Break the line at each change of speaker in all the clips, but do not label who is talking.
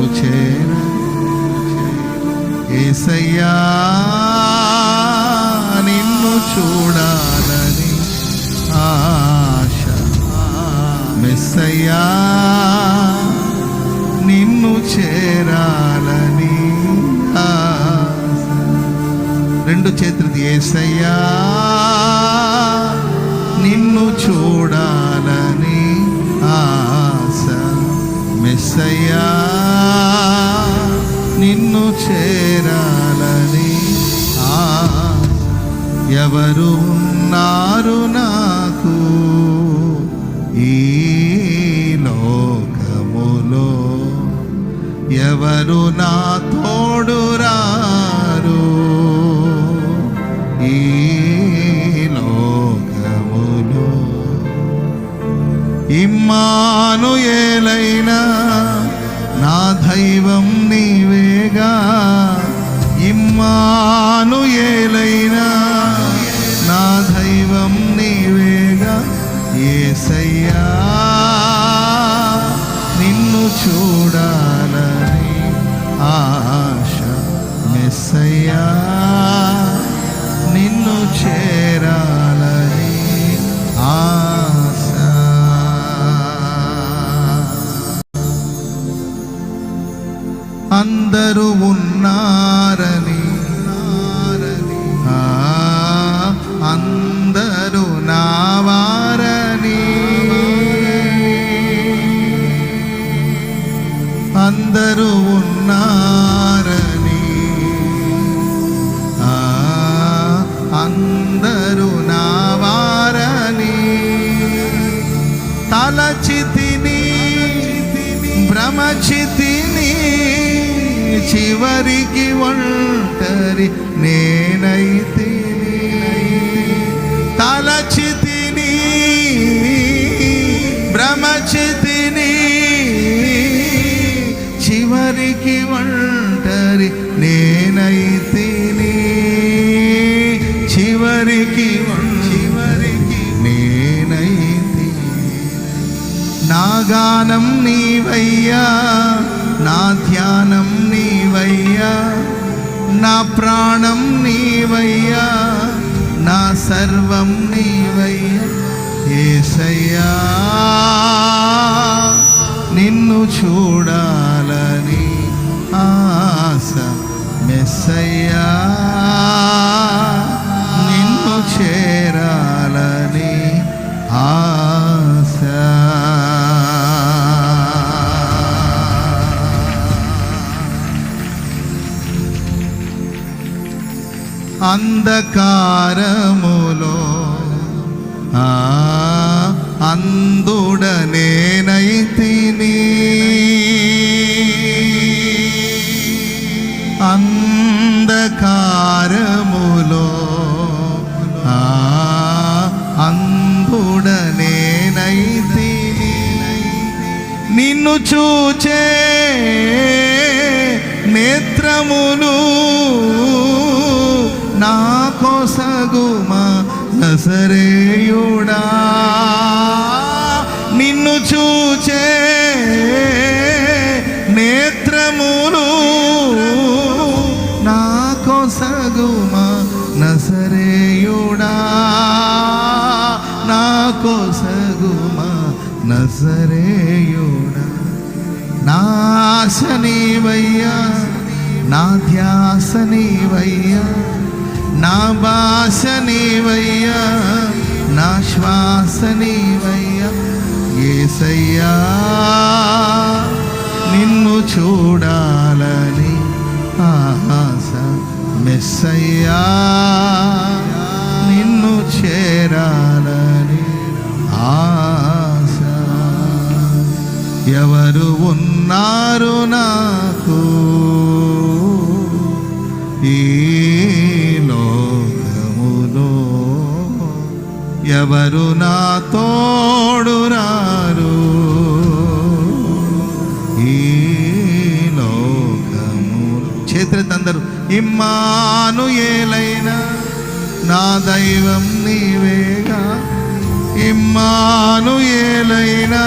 నిన్ను చేర ఏసయ్యా నిన్ను చూడాలని ఆశ. మెస్సయ్యా నిన్ను చేరాలని రెండు చేతులది ఏసయ్యా నిన్ను చూడాలని ఆశ. మెస్సయ్యా నిన్ను చేరాలని ఆ ఎవరు ఉన్నారు నాకు? ఈ లోకములో ఎవరు నా తోడురారు ఈ లోకములో ఇమ్మాను ఏలైనా నా దైవం నీవేగా ఇమ్మాను ఏలైనా నా దైవం నీవేగా ఏసయ్యా నిన్ను చూడాలని ఆశ మెస్సయ్యా నిన్ను చే అందరూ ఉన్నారని చివరికి ఒంటరి నేనైతే. తలచితిని భ్రమచితిని చివరికి ఒంటరి నేనైతే. చివరికి చివరికి నేనైతే. నా గానం నీవయ్యా. నా ప్రాణం నీవయ్యా నా సర్వం నీవయ్యా ఏసయ్యా. నిన్ను చూడాలని ఆశ మెస్సయ్యా. అంధకారములో అందుడనేనైతిని అంధకారములో ఆ అందుడనేనైతిని నిన్ను చూచే నేత్రములు కొసగుమా నసరేయుడా నిన్ను చూచే నేత్రములు నా కొసగుమా నసరేయుడా నా కొసగుమా నసరేయుడా నాశనీవయ్యా నా ధ్యాసనీవయ్యా నా భాషనీవయ్యా నా శ్వాసనీవయ్యా ఏసయ్యా నిన్ను చూడాలని ఆశ మెస్సయ్యా నిన్ను చేరాలని ఆశ. ఎవరు ఉన్నారు నా ఎవరు నా తోడు రారు? ఈ లోకము చేతులందరూ ఇమ్మాను ఏలైనా నా దైవం నీవేగా. ఇమ్మాను ఏలైనా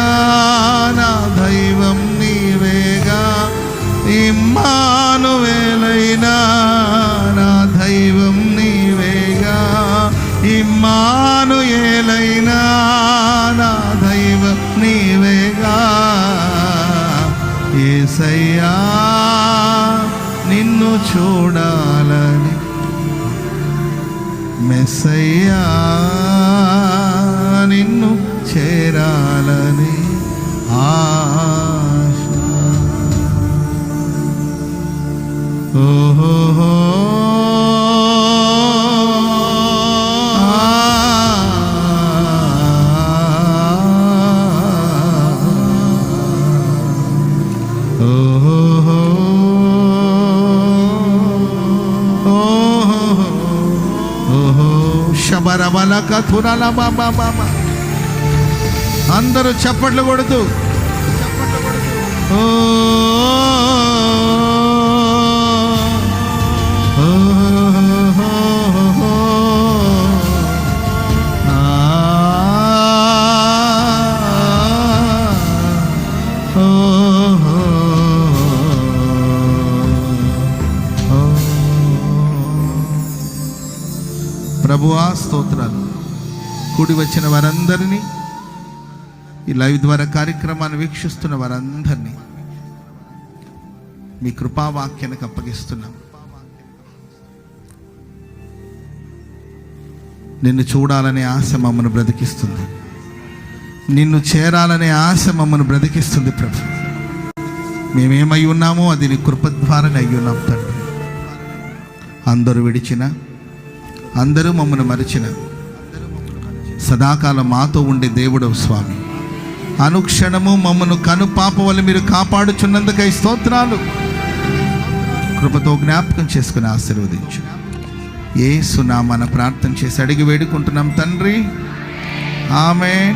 నీవేగా. ఏసయ్యా నిన్ను చూడాలని. మెస్సయ్యా. అందరూ చప్పట్లు కొడుతూ. ఓ ప్రభువా స్తోత్రాలు. కూడి వచ్చిన వారందరినీ ఈ లైవ్ ద్వారా కార్యక్రమాన్ని వీక్షిస్తున్న వారందరినీ మీ కృపావాక్యానికి అప్పగిస్తున్నాం. నిన్ను చూడాలనే ఆశ మమ్మను బ్రతికిస్తుంది. నిన్ను చేరాలనే ఆశ మమ్మను బ్రతికిస్తుంది ప్రభు. మేమేమై ఉన్నామో అది నీ కృప ద్వారానే అయ్యున్నాం తండ్రి. అందరూ విడిచిన అందరూ మమ్మల్ని మరిచిన. సదాకాలం మాతో ఉండే దేవుడవు స్వామి. అనుక్షణము మమ్మను కను పాప వల్ల మీరు కాపాడుచున్నందుకై స్తోత్రాలు. కృపతో జ్ఞాపకం చేసుకుని ఆశీర్వదించు. ఏ సునామన ప్రార్థన చేసి అడిగి వేడుకుంటున్నాం తండ్రి. ఆమె